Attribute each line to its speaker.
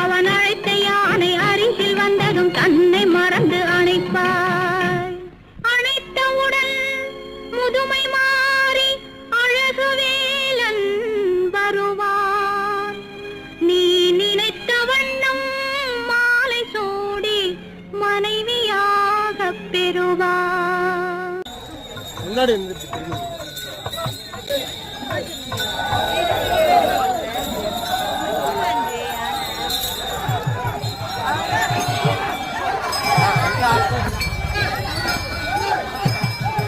Speaker 1: அவன் அழைத்த யானை அருகில் வந்ததும் தன்னை மறந்து அணைப்பாய். அணைத்தவுடன் முதுமை மாறி அழகு அழகுவேலன் வருவார் நீ நினைத்த வண்ணம் மாலை சூடி மனைவியாக பெறுவார்
Speaker 2: முன்னாடி Thank
Speaker 1: you.